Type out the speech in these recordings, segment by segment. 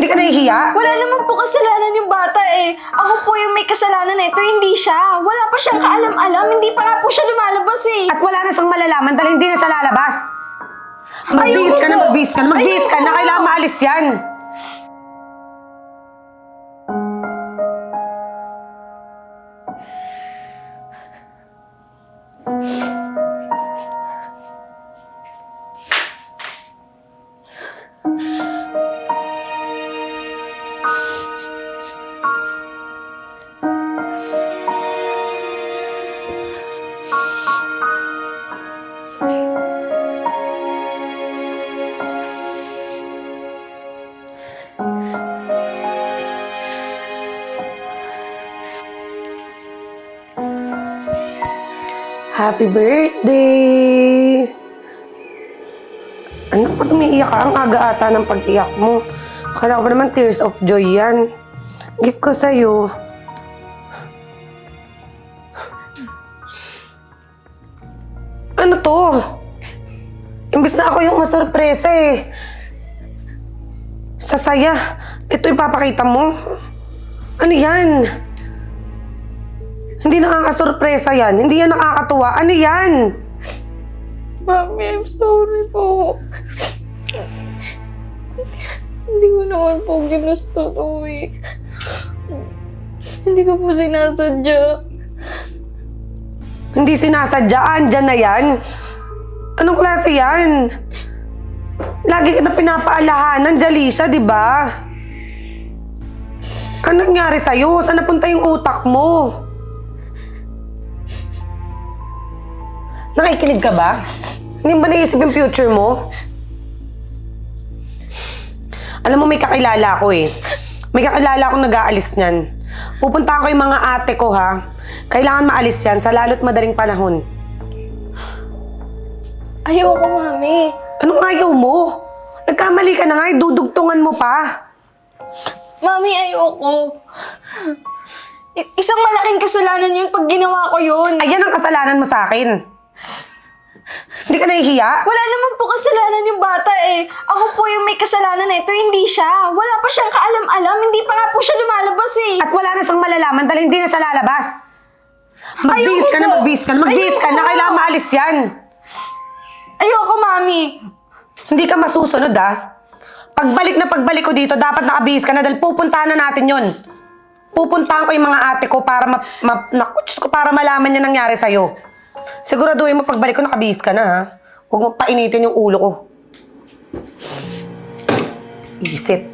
Hindi ka nahihiya? Wala naman po kasalanan yung bata eh. Ako po yung may kasalanan nito, hindi siya. Wala pa siyang kaalam-alam, hindi pa nga po siya lumalabas eh. At wala na siyang malalaman dahil hindi na siya lalabas. Magbihis ka na, Ayoko. magbihis ka na, magbihis ka na. Ayoko. Kailangan maalis yan. Happy birthday! Anak, ba't umiiyak ka? Ang aga ata ng pag-iyak mo. Akala ko naman tears of joy yan. Gift ko sa'yo. Ano to? Imbis na ako yung masurpresa eh. Sa saya. Ito ipapakita mo. Ano yan? Hindi nakakasurpresa yan. Hindi yan nakakatuwa. Ano yan? Mami, I'm sorry po. Hindi ko naman po ginusto to eh. Hindi ko po sinasadya. Hindi sinasadya. Andyan na yan. Anong klase yan? Lagi kita pinapaalahanan, Jalisha, di ba? Ano nangyari sa'yo? Saan napunta yung utak mo? Nakikinig ka ba? Hindi ba naisip yung future mo? Alam mo, may kakilala ko eh. May kakilala akong nag-aalis niyan. Pupuntahan ko yung mga ate ko ha. Kailangan maalis yan sa lalo't madaling panahon. Ayoko, mami. Anong ayaw mo? Nagkamali ka na nga, eh. dudugtungan mo pa. Mami, ayoko. I- isang malaking kasalanan yung pag ginawa ko yun. Ayan ang kasalanan mo sa akin. Hindi ka nahihiya? Wala naman po kasalanan yung bata eh. Ako po yung may kasalanan nito, hindi siya. Wala pa siyang kaalam-alam, hindi pa nga po siya lumalabas eh. At wala na siyang malalaman dahil hindi na siya lalabas. Magbihis Ayoko ka na, po. magbihis ka na, magbihis ka na. Ayoko. Kailangan maalis yan. Ayoko, mami. Hindi ka masusunod ah. Pagbalik na pagbalik ko dito, dapat nakabihis ka na dahil pupuntahan na natin yon. Pupuntahan ko yung mga ate ko para ma, ma, naku, Diyos ko, para malaman niya nangyari sa'yo. Siguraduhin mo pagbalik ko nakabihis ka na ha. Huwag mo painitin yung ulo ko. Isip.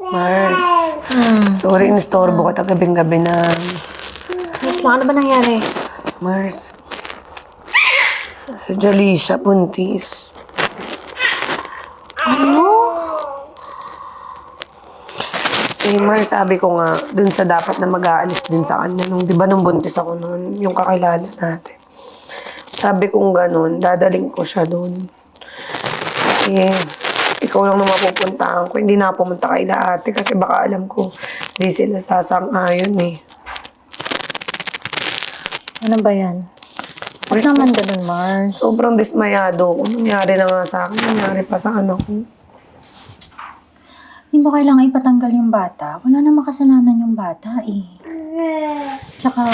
Mars. Sorry, inistorbo ka gabing-gabi na. Miss lang, ano ba nangyari? Mars. Sa Jalisha, buntis. Eh, Mars, sabi ko nga, dun sa dapat na mag-aalis din sa kanya. Nung, di ba nung buntis ako noon, yung kakilala natin. Sabi kong ganun, dadaling ko siya dun. Eh, ikaw lang naman pupuntahan ko. Hindi na pumunta kay na ate kasi baka alam ko, hindi sila sasang-ayon eh. Ano ba yan? Mars, naman ganun, Mars? Sobrang dismayado ako. Nangyari na nga sa akin, nangyari pa sa anak ko. Hindi mo kailangan ipatanggal yung bata. Wala namang kasalanan yung bata eh. Tsaka,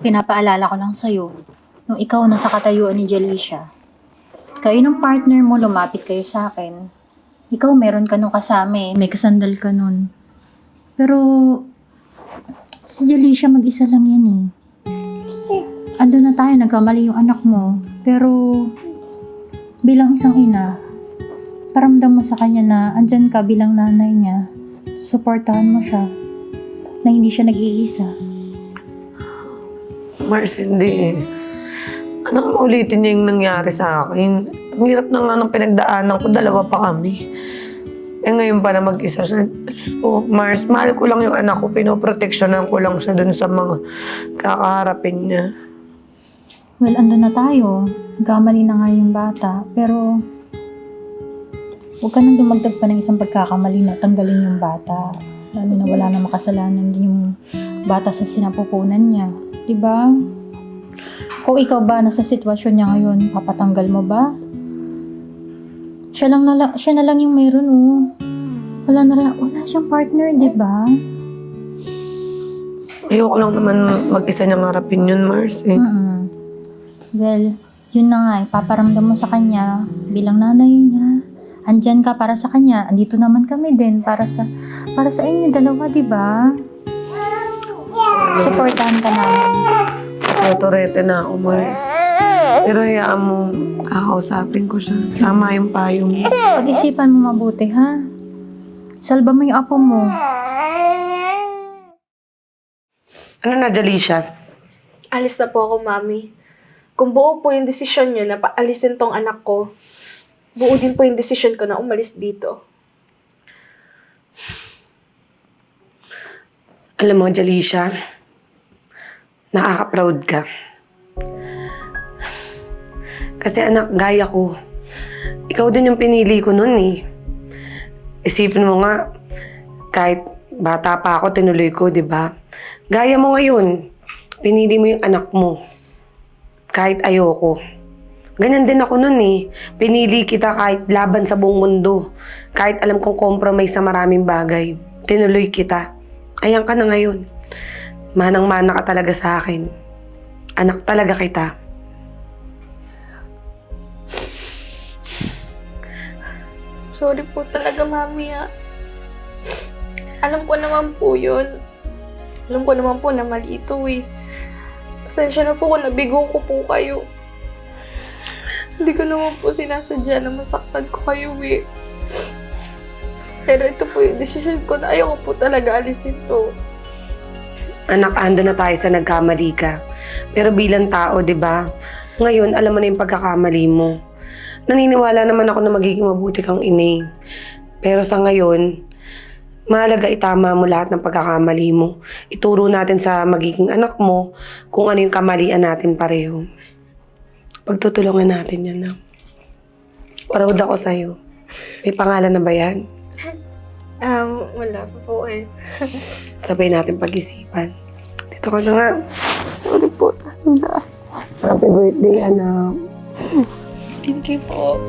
pinapaalala ko lang sa'yo, nung ikaw nasa katayuan ni Jalisha, kayo ng partner mo lumapit kayo sa akin, ikaw meron ka nung kasama eh, may kasandal ka nun. Pero, si Jalisha mag-isa lang yan eh. Ando na tayo, nagkamali yung anak mo. Pero, bilang isang ina, paramdam mo sa kanya na andyan ka bilang nanay niya. Suportahan mo siya. Na hindi siya nag-iisa. Mars, hindi eh. Anong ulitin niya yung nangyari sa akin? Ang hirap na nga ng pinagdaanan ko, dalawa pa kami. Eh ngayon pa na mag-isa siya. So, Mars, mahal ko lang yung anak ko. Pinoproteksyonan ko lang siya dun sa mga kakaharapin niya. Well, ando na tayo. Nagkamali na nga yung bata. Pero, huwag ka nang dumagdag pa ng isang pagkakamali na tanggalin yung bata. Lalo na wala na makasalanan din yung bata sa sinapupunan niya. 'Di ba? Kung ikaw ba nasa sitwasyon niya ngayon, papatanggal mo ba? Siya lang na lang, siya na lang yung meron, oh. Wala na lang, wala siyang partner, di ba? Ayoko lang naman mag-isa niyang harapin yun, Mars. Eh. mm Well, yun na nga, eh, paparamdam mo sa kanya bilang nanay niya. Andyan ka para sa kanya, andito naman kami din para sa para sa inyo dalawa, di ba? Supportahan ka namin. Totorete na ako, Mars. Pero hayaan mo, kakausapin ko siya. Tama yung payo mo. Pag-isipan mo mabuti, ha? Salba mo yung apo mo. Ano na, Jalisha? Alis na po ako, Mami. Kung buo po yung desisyon nyo na paalisin tong anak ko, buo din po yung desisyon ko na umalis dito. Alam mo, Jalisha, nakaka-proud ka. Kasi anak, gaya ko. Ikaw din yung pinili ko nun eh. Isipin mo nga, kahit bata pa ako, tinuloy ko, di ba? Gaya mo ngayon, pinili mo yung anak mo. Kahit ayoko. Ganyan din ako nun eh. Pinili kita kahit laban sa buong mundo. Kahit alam kong compromise sa maraming bagay. Tinuloy kita. Ayan ka na ngayon. Manang-mana ka talaga sa akin. Anak talaga kita. Sorry po talaga, Mami, ah. Alam ko naman po yun. Alam ko naman po na mali ito, eh. Pasensya na po kung nabigo ko po kayo. Hindi ko naman po sinasadya na masaktan ko kayo, eh. Pero ito po yung decision ko na ayoko po talaga alisin to. Anak, ando na tayo sa nagkamali ka. Pero bilang tao, di ba? Ngayon, alam mo na yung pagkakamali mo. Naniniwala naman ako na magiging mabuti kang inay. Pero sa ngayon, mahalaga itama mo lahat ng pagkakamali mo. Ituro natin sa magiging anak mo kung ano yung kamalian natin pareho. Pagtutulungan natin yan na. Proud ako sa'yo. May pangalan na ba yan? Um, wala pa po eh. Sabay natin pag-isipan. Dito ka na nga. Sorry po talaga. Happy birthday, anak. Thank you po.